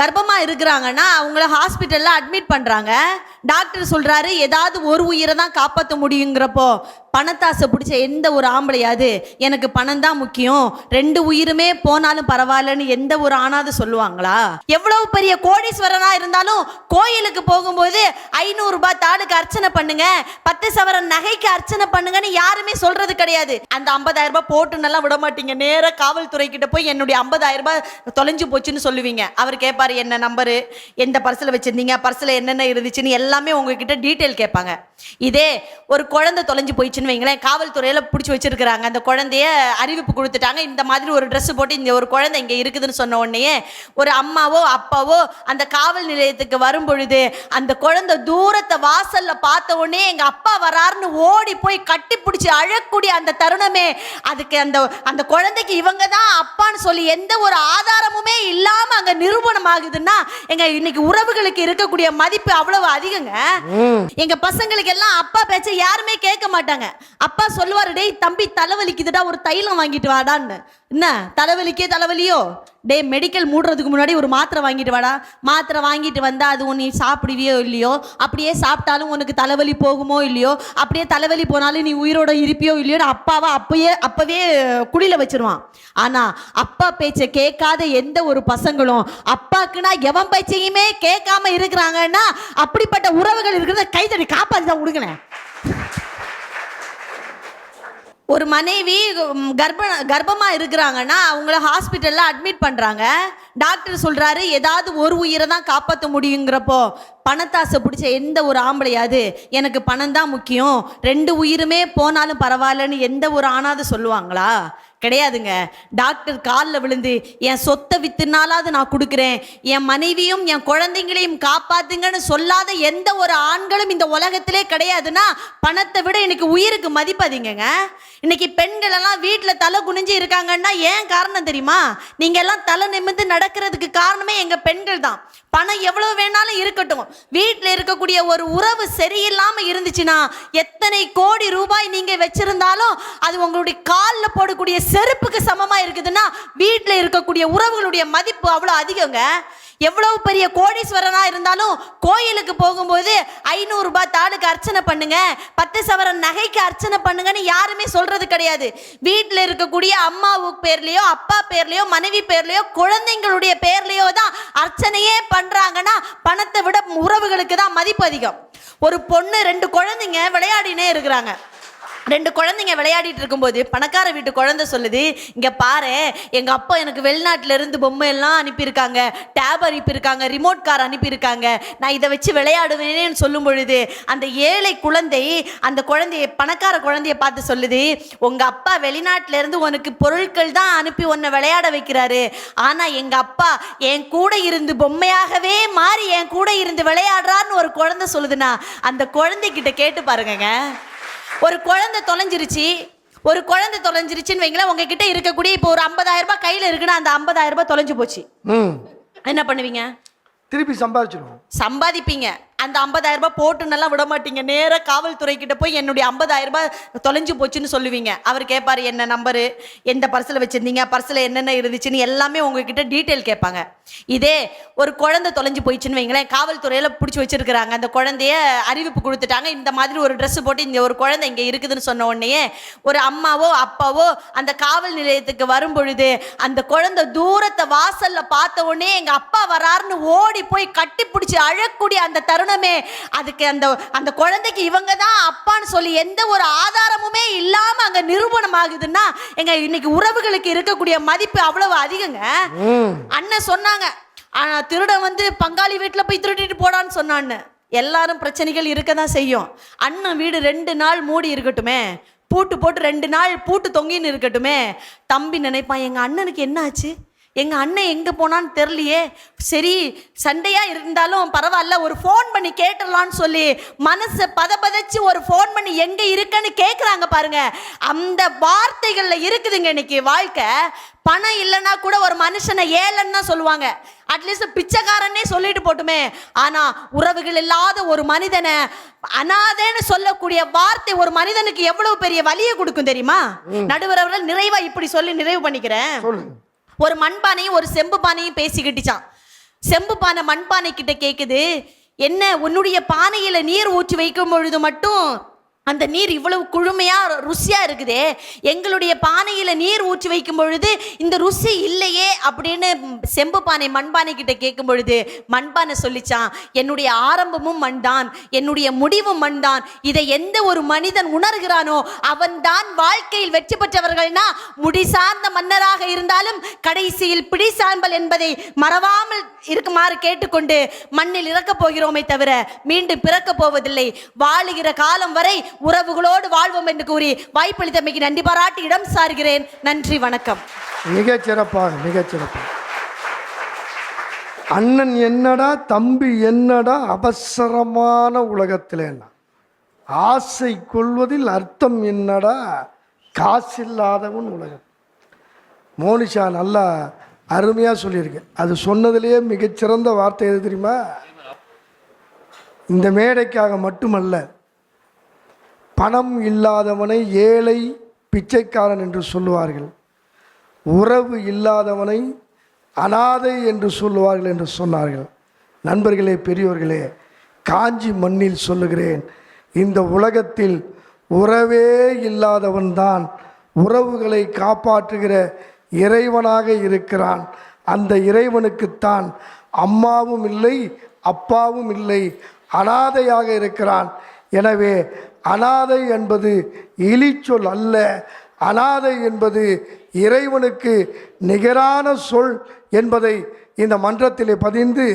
கர்ப்பமா இருக்கிறாங்கன்னா அவங்கள ஹாஸ்பிட்டல்ல அட்மிட் பண்றாங்க. டாக்டர் சொல்றாரு ஏதாவது ஒரு உயிரை தான் காப்பாற்ற முடியுங்கிறப்போ பணத்தாசை பிடிச்ச எந்த ஒரு ஆம்பளையாது எனக்கு பணம் தான் முக்கியம். ரெண்டு உயிருமே போனாலும் பரவாயில்லன்னு எந்த ஒரு ஆணாவது சொல்லுவாங்களா? எவ்வளவு பெரிய கோடீஸ்வரனா இருந்தாலும் கோயிலுக்கு போகும்போது ஐநூறு ரூபாய் தாளுக்கு அர்ச்சனை பண்ணுங்க. பத்து சவரன் நகைக்கு அர்ச்சனை பண்ணுங்கன்னு யாருமே சொல்றது கிடையாது. அந்த ஐம்பதாயிரம் ரூபாய் போட்டுன்னெல்லாம் விட மாட்டீங்க நேராக காவல்துறை கிட்ட போய் என்னுடைய ஐம்பதாயிரம் ரூபாய் தொலைஞ்சு போச்சுன்னு சொல்லுவீங்க. அவர் கேட்பாரு என்ன நம்பரு எந்த பர்சில் வச்சிருந்தீங்க? பர்சில் என்னென்ன இருந்துச்சுன்னு எல்லாமே உங்ககிட்ட டீட்டெயில் கேட்பாங்க. இதே ஒரு குழந்தை தொலைஞ்சு போயிடுச்சுன்னு வைங்களேன் காவல்துறையில பிடிச்சி வச்சிருக்கிறாங்க. அந்த குழந்தைய அறிவிப்பு கொடுத்துட்டாங்க. இந்த மாதிரி ஒரு ட்ரெஸ் போட்டு இந்த ஒரு குழந்தை இங்க இருக்குதுன்னு சொன்ன உடனே ஒரு அம்மாவோ அப்பாவோ அந்த காவல் நிலையத்துக்கு வரும் பொழுது அந்த குழந்தை தூரத்தை வாசல்ல பார்த்த உடனே எங்க அப்பா வராருன்னு ஓடி போய் கட்டி பிடிச்சி அழக்கூடிய அந்த தருணமே அதுக்கு அந்த அந்த குழந்தைக்கு இவங்க தான் அப்பான்னு சொல்லி எந்த ஒரு ஆதாரமுமே இல்லாம அங்க நிரூபணம் ஆகுதுன்னா எங்க இன்னைக்கு உறவுகளுக்கு இருக்கக்கூடிய மதிப்பு அவ்வளவு அதிகங்க. எங்க பசங்களுக்கு எல்லாம் அப்பா பேச்ச யாருமே கேட்க மாட்டாங்க. அப்பா சொல்லுவாரு டேய் தம்பி தலைவலிக்குதுடா ஒரு தைலம் வாங்கிட்டு வாடான்னு. என்ன தலைவலிக்கே தலைவலியோ? டேய் மெடிக்கல் மூடுறதுக்கு முன்னாடி ஒரு மாத்திரை வாங்கிட்டு வாடா. மாத்திரை வாங்கிட்டு வந்தால் அது நீ சாப்பிடுவியோ இல்லையோ? அப்படியே சாப்பிட்டாலும் உனக்கு தலைவலி போகுமோ இல்லையோ? அப்படியே தலைவலி போனாலும் நீ உயிரோட இருப்பியோ இல்லையோன்னு அப்பாவை அப்பயே அப்பவே குழியில் வச்சிருவான். ஆனால் அப்பா பேச்சை கேட்காத எந்த ஒரு பசங்களும் அப்பாக்குன்னா எவன் பேச்சையுமே கேட்காம இருக்கிறாங்கன்னா அப்படிப்பட்ட உறவுகள் இருக்கிறத கைத்தடி காப்பாற்றி தான் கொடுங்களேன் ஒரு மனைவி கர்ப்ப கர்ப்பமாக இருக்கிறாங்கன்னா அவங்கள ஹாஸ்பிட்டலில் அட்மிட் பண்ணுறாங்க டாக்டர் சொல்கிறாரு ஏதாவது ஒரு உயிரை தான் காப்பாற்ற முடியுங்கிறப்போ பணத்தாசை பிடிச்ச எந்த ஒரு ஆம்பளையாது எனக்கு பணம் தான் முக்கியம். ரெண்டு உயிருமே போனாலும் பரவாயில்லன்னு எந்த ஒரு ஆணாவது சொல்லுவாங்களா? கிடையாதுங்க. டாக்டர் காலில் விழுந்து என் சொத்தை வித்துனாலாவது நான் கொடுக்குறேன். என் மனைவியும் என் குழந்தைங்களையும் காப்பாத்துங்கன்னு சொல்லாத எந்த ஒரு ஆண்களும் இந்த உலகத்திலே கிடையாதுன்னா பணத்தை விட எனக்கு உயிருக்கு மதிப்பதிங்கங்க இன்னைக்கு பெண்கள் எல்லாம் வீட்டில் தலை குனிஞ்சு இருக்காங்கன்னா ஏன் காரணம் தெரியுமா? நீங்க எல்லாம் தலை நிமிர்ந்து நடக்கிறதுக்கு காரணமே எங்க பெண்கள் தான். பணம் எவ்வளவு வேணாலும் இருக்கட்டும். வீட்டில் இருக்கக்கூடிய ஒரு உறவு சரியில்லாம இருந்துச்சுன்னா எத்தனை கோடி ரூபாய் நீங்க வச்சிருந்தாலும் அது உங்களுடைய காலில் போடக்கூடிய செருப்புக்கு சமமா இருக்குதுன்னா வீட்டில் இருக்கக்கூடிய உறவுகளுடைய மதிப்பு அவ்வளோ அதிகங்க. எவ்வளவு பெரிய கோடீஸ்வரனா இருந்தாலும் கோயிலுக்கு போகும்போது ஐநூறு ரூபாய் தாளுக்கு அர்ச்சனை பண்ணுங்க. பத்து சவரன் நகைக்கு அர்ச்சனை பண்ணுங்கன்னு யாருமே சொல்றது கிடையாது. வீட்டில் இருக்கக்கூடிய அம்மாவு பேர்லயோ அப்பா பேர்லயோ மனைவி பேர்லயோ குழந்தைங்களுடைய பேர்லயோ தான் அர்ச்சனையே பண்றாங்கன்னா பணத்தை விட உறவுகளுக்கு தான் மதிப்பு அதிகம். ஒரு பொண்ணு ரெண்டு குழந்தைங்க விளையாடினே இருக்கிறாங்க. ரெண்டு குழந்தைங்க விளையாடிட்டு இருக்கும்போது பணக்கார வீட்டு குழந்தை சொல்லுது இங்க பாரு எங்க அப்பா எனக்கு வெளிநாட்டுல இருந்து பொம்மை எல்லாம் அனுப்பியிருக்காங்க டேப் அனுப்பியிருக்காங்க ரிமோட் கார் அனுப்பியிருக்காங்க. நான் இதை வச்சு விளையாடுவேனேன்னு சொல்லும் பொழுது அந்த ஏழை குழந்தை அந்த குழந்தைய பணக்கார குழந்தைய பார்த்து சொல்லுது உங்க அப்பா வெளிநாட்டுல இருந்து உனக்கு பொருட்கள் தான் அனுப்பி உன்னை விளையாட வைக்கிறாரு. ஆனா எங்க அப்பா என் கூட இருந்து பொம்மையாகவே மாறி என் கூட இருந்து விளையாடுறான்னு ஒரு குழந்தை சொல்லுதுன்னா அந்த குழந்தைகிட்ட கேட்டு பாருங்கங்க. ஒரு குழந்தை தொலைஞ்சிருச்சு ஒரு குழந்தை தொலைஞ்சிருச்சுன்னு வைங்களேன் உங்ககிட்ட இருக்கக்கூடிய இப்போ ஒரு 50000 ரூபாய் கையில் இருக்குன்னா அந்த 50000 ரூபாய் தொலைஞ்சு போச்சு. என்ன பண்ணுவீங்க? திருப்பி சம்பாதிச்சிடுவோம் சம்பாதிப்பீங்க. அந்த 50000 ரூபாய் போட்டுன்னெல்லாம் விட மாட்டீங்க. நேரா காவல்துறை கிட்ட போய் என்னுடைய 50000 ரூபாய் தொலைஞ்சு போச்சுன்னு சொல்லுவீங்க. அவர் கேட்பாரு என்ன நம்பரு? எந்த பர்ஸில் வச்சிருந்தீங்க? பர்ஸில் என்னென்ன இருந்துச்சுன்னு எல்லாமே உங்ககிட்ட டீட்டெயில் கேட்பாங்க. இதே ஒரு குழந்தை தொலைஞ்சு போயிடுச்சுன்னு வைங்களேன் காவல்துறையில பிடிச்சி வச்சிருக்கிறாங்க. அந்த குழந்தைய அறிவிப்பு கொடுத்துட்டாங்க. இந்த மாதிரி ஒரு ட்ரெஸ் போட்டு இந்த ஒரு குழந்தை இங்க இருக்குதுன்னு சொன்ன உடனே ஒரு அம்மாவோ அப்பாவோ அந்த காவல் நிலையத்துக்கு வரும் பொழுது அந்த குழந்தை தூரத்தை வாசல்ல பார்த்த உடனே எங்க அப்பா வராருன்னு ஓடி போய் கட்டி பிடிச்சி அழக்கூடிய அந்த தருணமே அதுக்கு அந்த அந்த குழந்தைக்கு இவங்க தான் அப்பான்னு சொல்லி எந்த ஒரு ஆதாரமுமே இல்லாம அங்க நிரூபணம் ஆகுதுன்னா எங்க இன்னைக்கு உறவுகளுக்கு இருக்கக்கூடிய மதிப்பு அவ்வளவு அதிகங்க. அண்ணன் சொன்னாங்க ஆனா திருடன் வந்து பங்காளி வீட்டில் போய் திருடிட்டு போடான்னு சொன்னான்னு. எல்லாரும் பிரச்சனைகள் இருக்க தான் செய்யும். அண்ணன் வீடு ரெண்டு நாள் மூடி இருக்கட்டுமே. பூட்டு போட்டு ரெண்டு நாள் பூட்டு தொங்கின்னு இருக்கட்டுமே. தம்பி நினைப்பான் எங்க அண்ணனுக்கு என்ன ஆச்சு எங்க அண்ணன் எங்க போனான்னு தெரியலையே. சரி சண்டையா இருந்தாலும் பரவாயில்ல ஒரு ஃபோன் பண்ணி கேட்டுடலான்னு சொல்லி மனசை பதபதச்சு ஒரு ஃபோன் பண்ணி எங்க இருக்கன்னு கேக்குறாங்க பாருங்க. அந்த வார்த்தைகள்ல இருக்குதுங்க இன்னைக்கு வாழ்க்கை. பணம் இல்லைன்னா கூட ஒரு மனுஷனை ஏழைன்னு தான் சொல்லுவாங்க. அட்லீஸ்ட் பிச்சைக்காரனே சொல்லிட்டு போட்டுமே. ஆனா உறவுகள் இல்லாத ஒரு மனிதனை அனாதைன்னு சொல்லக்கூடிய வார்த்தை ஒரு மனிதனுக்கு எவ்வளவு பெரிய வலியை கொடுக்கும் தெரியுமா? நடுவர் அவர்கள் நிறைவா இப்படி சொல்லி நிறைவு பண்ணிக்கிறேன். ஒரு மண்பானையும் ஒரு செம்பு பானையும் பேசிக்கிட்டுச்சான் செம்பு பானை மண்பானை கிட்ட கேட்குது என்ன உன்னுடைய பானையில நீர் ஊற்றி வைக்கும் பொழுது மட்டும் அந்த நீர் இவ்வளவு குழுமையா ருசியா இருக்குதே. எங்களுடைய பானையில நீர் ஊற்றி வைக்கும் பொழுது இந்த ருசி இல்லையே அப்படின்னு செம்பு பானை மண்பானை கிட்ட கேட்கும் பொழுது மண்பானை சொல்லிச்சான் என்னுடைய ஆரம்பமும் மண்தான் என்னுடைய முடிவும் மண்தான். இதை எந்த ஒரு மனிதன் உணர்கிறானோ அவன்தான் வாழ்க்கையில் வெற்றி பெற்றவர்கள்னா முடி சார்ந்த மன்னராக இருந்தாலும் கடைசியில் பிடி சாம்பல் என்பதை மறவாமல் இருக்குமாறு கேட்டுக்கொண்டு மண்ணில் இறக்கப் போகிறோமே தவிர மீண்டும் பிறக்கப் போவதில்லை. வாழுகிற காலம் வரை உறவுகளோடு வாழ்வோம் என்று கூறி வாய்ப்பளித்தமைக்கு நன்றி பாராட்டி இடம் சார்கிறேன். நன்றி வணக்கம். மிகச் சிறப்பாக மிகச் சிறப்பாக அண்ணன் என்னடா தம்பி என்னடா அவசரமான உலகத்திலேன்னா ஆசை கொள்வதில் அர்த்தம் என்னடா காசில்லாதவன் உலகம். மோனிஷா நல்லா அருமையாக சொல்லியிருக்கேன் அது சொன்னதுலேயே மிகச்சிறந்த வார்த்தை எது தெரியுமா? இந்த மேடைக்காக மட்டுமல்ல பணம் இல்லாதவனை ஏழை பிச்சைக்காரன் என்று சொல்லுவார்கள். உறவு இல்லாதவனை அனாதை என்று சொல்லுவார்கள் என்று சொன்னார்கள். நண்பர்களே பெரியோர்களே காஞ்சி மண்ணில் சொல்லுகிறேன் இந்த உலகத்தில் உறவே இல்லாதவன்தான் உறவுகளை காப்பாற்றுகிற இறைவனாக இருக்கிறான். அந்த இறைவனுக்குத்தான் அம்மாவும் இல்லை அப்பாவும் இல்லை அனாதையாக இருக்கிறான். எனவே அனாதை என்பது இழிச்சொல் அல்ல. அனாதை என்பது இறைவனுக்கு நிகரான சொல் என்பதை இந்த மன்றத்திலே பதிந்து